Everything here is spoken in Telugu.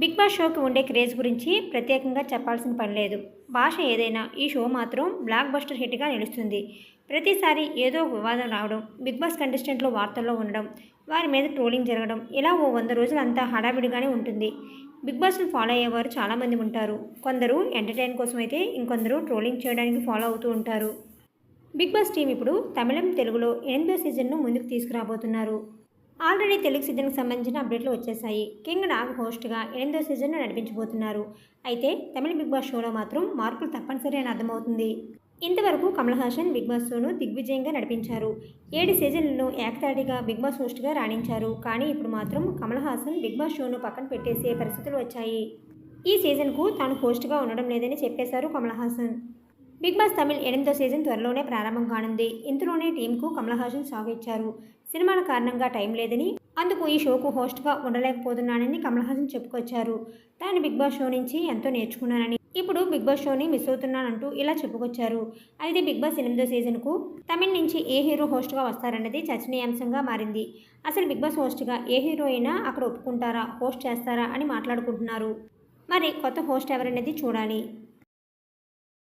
బిగ్ బాస్ షోకి ఉండే క్రేజ్ గురించి ప్రత్యేకంగా చెప్పాల్సిన పని లేదు. భాష ఏదైనా ఈ షో మాత్రం బ్లాక్ బస్టర్ హిట్గా నిలుస్తుంది. ప్రతిసారి ఏదో వివాదం రావడం బిగ్ బాస్ కంటెస్టెంట్లు వార్తల్లో ఉండడం వారి మీద ట్రోలింగ్ జరగడం ఇలా ఓ వంద రోజులు అంతా హడావిడిగానే ఉంటుంది. బిగ్ బాస్ను ఫాలో అయ్యేవారు చాలామంది ఉంటారు. కొందరు ఎంటర్టైన్ కోసం అయితే ఇంకొందరు ట్రోలింగ్ చేయడానికి ఫాలో అవుతూ ఉంటారు. బిగ్ బాస్ టీం ఇప్పుడు తమిళం తెలుగులో ఎనిమిదో సీజన్ను ముందుకు తీసుకురాబోతున్నారు. ఆల్రెడీ తెలుగు సీజన్కి సంబంధించిన అప్డేట్లు వచ్చేసాయి. కింగ్ నాగ్ హోస్ట్గా ఎనిమిదో సీజన్ను నడిపించబోతున్నారు. అయితే తమిళ బిగ్ బాస్ షోలో మాత్రం మార్పులు తప్పనిసరి అని అర్థమవుతుంది. ఇంతవరకు కమల్ హాసన్ బిగ్ బాస్ షోను దిగ్విజయంగా నడిపించారు. ఏడు సీజన్లను ఏకతాటిగా బిగ్ బాస్ హోస్ట్గా రాణించారు. కానీ ఇప్పుడు మాత్రం కమల్ హాసన్ బిగ్ బాస్ షోను పక్కన పెట్టేసే పరిస్థితులు వచ్చాయి. ఈ సీజన్కు తాను హోస్ట్గా ఉండడం లేదని చెప్పేశారు కమల్ హాసన్. బిగ్ బాస్ తమిళ్ ఎనిమిదో సీజన్ త్వరలోనే ప్రారంభం కానుంది. ఇంతలోనే టీంకు కమల్ హాసన్ సాగు ఇచ్చారు సినిమాల కారణంగా టైం లేదని అందుకు ఈ షోకు హోస్ట్గా ఉండలేకపోతున్నానని కమల్ హాసన్ చెప్పుకొచ్చారు. తాను బిగ్ బాస్ షో నుంచి ఎంతో నేర్చుకున్నానని ఇప్పుడు బిగ్ బాస్ షోని మిస్ అవుతున్నానంటూ ఇలా చెప్పుకొచ్చారు. అయితే బిగ్ బాస్ ఎనిమిదో సీజన్కు తమిళ్ నుంచి ఏ హీరో హోస్ట్గా వస్తారన్నది చర్చనీయాంశంగా మారింది. అసలు బిగ్ బాస్ హోస్ట్గా ఏ హీరో అయినా అక్కడ ఒప్పుకుంటారా హోస్ట్ చేస్తారా అని మాట్లాడుకుంటున్నారు. మరి కొత్త హోస్ట్ ఎవరనేది చూడాలి.